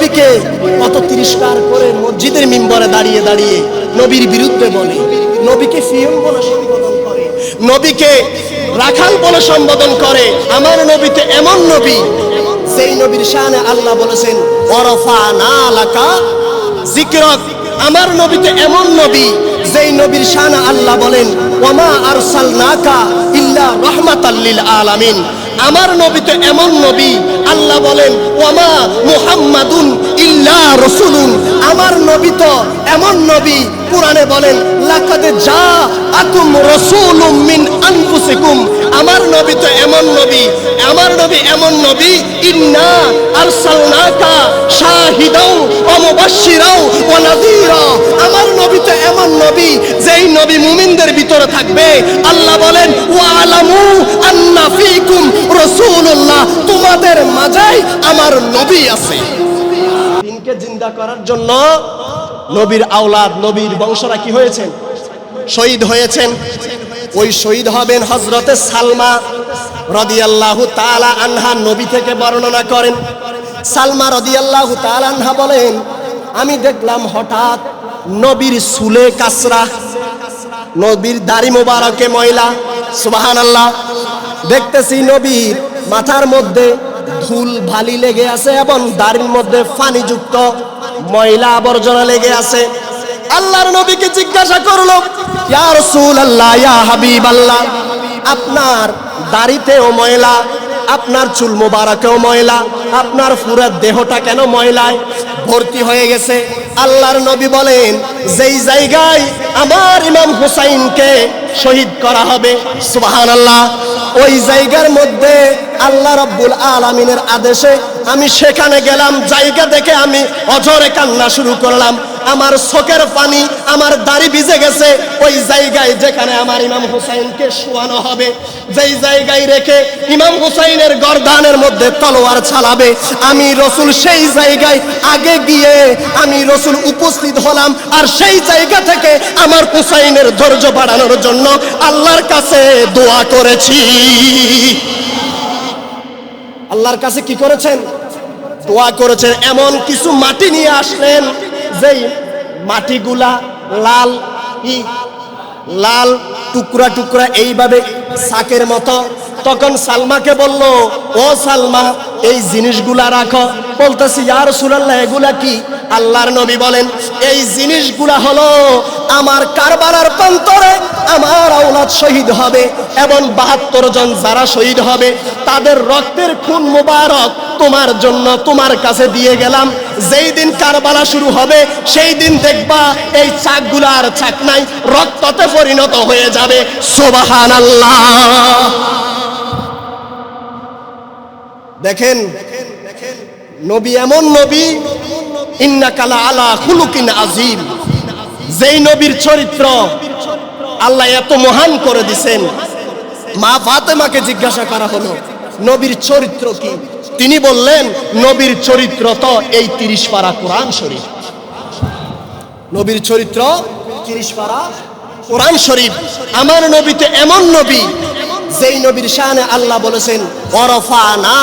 নবীকে কত তিরস্কার করে মসজিদের মিম্বরে দাঁড়িয়ে দাঁড়িয়ে নবীর বিরুদ্ধে বলে। নবীকে ফিয়ম বলে সম্বোধন করে। নবীকে রাখাল বলে সম্বোধন করে। আমার নবীতে এমন নবী। সেই নবীর শানে আল্লাহ বলেছেন, ওরফা না লাকা জিকরক আমার নবীতে এমন নবী। যেই নবীর শান আল্লাহ বলেন, ওমা আরসালনাকা ইল্লা রাহমাতাল লিল আলামিন। আমার নবী তো এমন নবী। আল্লাহ বলেন ওমা মুহাম্মাদুন ইল্লা রাসূলুন। আমার নবী তো এমন নবী। কোরআনে বলেন, লাকাদ যা আকুম রাসূলুম মিন আনফুসিকুম। আমার নবী তো এমন নবী। আমার নবী এমন নবী, ইন্না আরসালনাকা শাহিদাও ওয়া মুবাশশিরাও ওয়া নাযীরা। আমার নবী তো এমন নবী, যেই নবী মুমিনদের ভিতরে থাকবে। আল্লাহ বলেন, ওয়া আলামু আন্না ফীকুম রাসূলুল্লাহ, তোমাদের মাঝেই আমার নবী আছে। দিনকে জিন্দা করার জন্য নবীর আওলাদ, নবীর বংশরা কি হয়েছেন? শহীদ হয়েছেন। ওই শহীদ হবেন হজরতে সালমা রদিয়াল্লাহু তাআলা আনহা, নবী থেকে বর্ণনা করেন। সালমা রদিয়াল্লাহু তাআলা আনহা বলেন, আমি দেখলাম হঠাৎ নবীর সুলে কাসরা, নবীর দাড়ি মোবারকে ময়লা। সুবহানাল্লাহ। দেখতেছি নবীর মাথার মধ্যে ধুল ভালি লেগে আছে এবং দাড়ির মধ্যে পানিযুক্ত ময়লা আবর্জনা লেগে আছে। আল্লাহর নবীকে জিজ্ঞাসা করল, ইয়া রাসূলুল্লাহ, ইয়া হাবিবাল্লাহ, আপনার দাড়িতেও ময়লা, আপনার চুল মোবারকেও ময়লা, আপনার পুরো দেহটা কেন ময়লায়? ভর্তি হয়ে গেছে। আল্লাহর নবী বলেন, যেই জায়গায় আমার ইমাম হুসাইনকে শহীদ করা হবে। সুবহানাল্লাহ। ওই জায়গার মধ্যে আল্লাহ রাব্বুল আলামিনের আদেশে আমি সেখানে গেলাম, জায়গা দেখে আমি অঝরে কান্না শুরু করলাম। আমার চোখের পানি আমার দাড়ি ভিজে গেছে। ওই জায়গায় যেখানে আমার ইমাম হুসাইনকে শোয়ানো হবে, যেই জায়গায় রেখে ইমাম হুসাইনের গরদানের মধ্যে তলোয়ার ছালাবে, আমি রসুল সেই জায়গায় আগে গিয়ে আমি রসুল উপস্থিত হলাম আর সেই জায়গা থেকে আমার হুসাইনের ধৈর্য বাড়ানোর জন্য আল্লাহর কাছে দোয়া করেছি। আল্লাহর কাছে কি করেছেন? দোয়া করেছেন, এমন কিছু মাটি নিয়ে আসলেন যেই মাটিগুলা লাল ই লাল টুকরা টুকরা এইভাবে শাকের মতো। তখন সালমাকে বলল, ও সালমা, এই জিনিসগুলা রাখো। বলতেছি ইয়ার সুরাল্লাহ এগুলা কি? আল্লাহর নবী বলেন, এই জিনিসগুলা হলো আমার কারবালার প্রান্তরে আমার আওলাদ শহীদ হবে এবং বাহাত্তর জন যারা শহীদ হবে, তাদের রক্তের খুন মোবারক তোমার জন্য তোমার কাছে দিয়ে গেলাম। যেই দিন কারবালা শুরু হবে, সেই দিন দেখবা এই চাকগুলো আর চাক নাই, রক্ততে পরিণত হয়ে যাবে। সোবাহান দেখেন, নবী এমন নবী ইন্না কালা আলা খুলুকিন আজিম যেই নবীর চরিত্র আল্লাহ এত মহান করে দিছেন। মা ফাতেমাকে জিজ্ঞাসা করা হলো, নবীর চরিত্র কি? তিনি বললেন, নবীর চরিত্র তো এই তিরিশ পারা কোরআন শরীফ। নবীর চরিত্র তিরিশ পারা কোরআন শরীফ। আমার নবীতে এমন নবী, যেই নবীর শানে আল্লাহ বলেছেন ওরফা না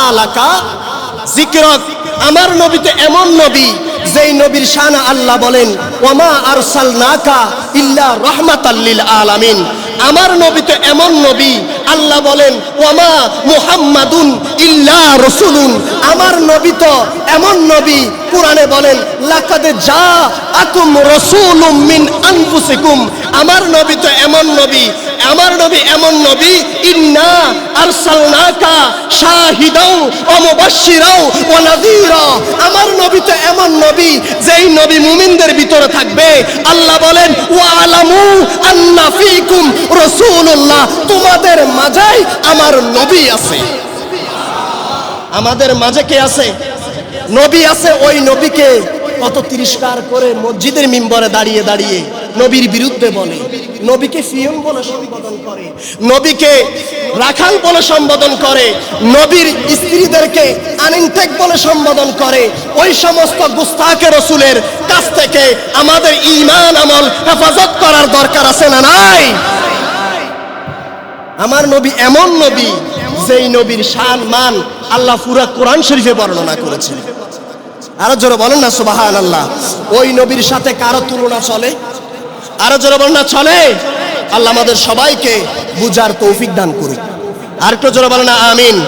আমার নবীতে এমন নবী, যেই নবীর শান আল্লাহ বলেন ওমা আর আরসালনাকা ইল্লা রাহমাতাল লিল আলামিন। আমার নবীতে এমন নবী আল্লাহ বলেন ওমা মুহাম্মাদুন ইল্লা রসুলুন। আমার নবী তো এমন নবী, কোরআনে বলেন, লাকাদে যা আকুম রসুলুম মিন আনফুসিকুম। আমার নবী তো এমন নবী আমার নবী এমন নবী, ইন্না আরসালনাকা শাহিদাও ওয়া মুবাশশিরাও আমার নবী তো এমন নবী, যেই নবী মুমিনদের ভিতরে থাকবে। আল্লাহ বলেন, ওয়া আলামু আন্না ফীকুম রাসূলুল্লাহ। তোমাদের মাঝেই আমার নবী আছে। আমাদের মাঝে কে আছে? নবী আছে, ওই নবীকে কত তিরস্কার করে মসজিদের মিম্বরে দাঁড়িয়ে দাঁড়িয়ে নবীর বিরুদ্ধে বলে, নবীকে ফিয়ম বলে সম্বোধন করে, নবীকে রাখাল বলে সম্বোধন করে, নবীর স্ত্রীদেরকে আনিনটেক বলে সম্বোধন করে, ওই সমস্ত গুস্তাকে রসুলের কাছ থেকে আমাদের ইমান আমল হেফাজত করার দরকার আছে না নাই? আমার নবী এমন নবী যেই নবীর শান, মান আল্লাহ পুরা কোরআন শরীফে বর্ণনা করেছেন। আরও জোরে বলেন না সুবাহান আল্লাহ ওই নবীর সাথে কারও তুলনা চলে? আরও জোরে বলেন না, চলে। আল্লাহ আমাদের সবাইকে বুঝার তৌফিক দান করুক। আর একটু জোরে বলেন না, আমিন।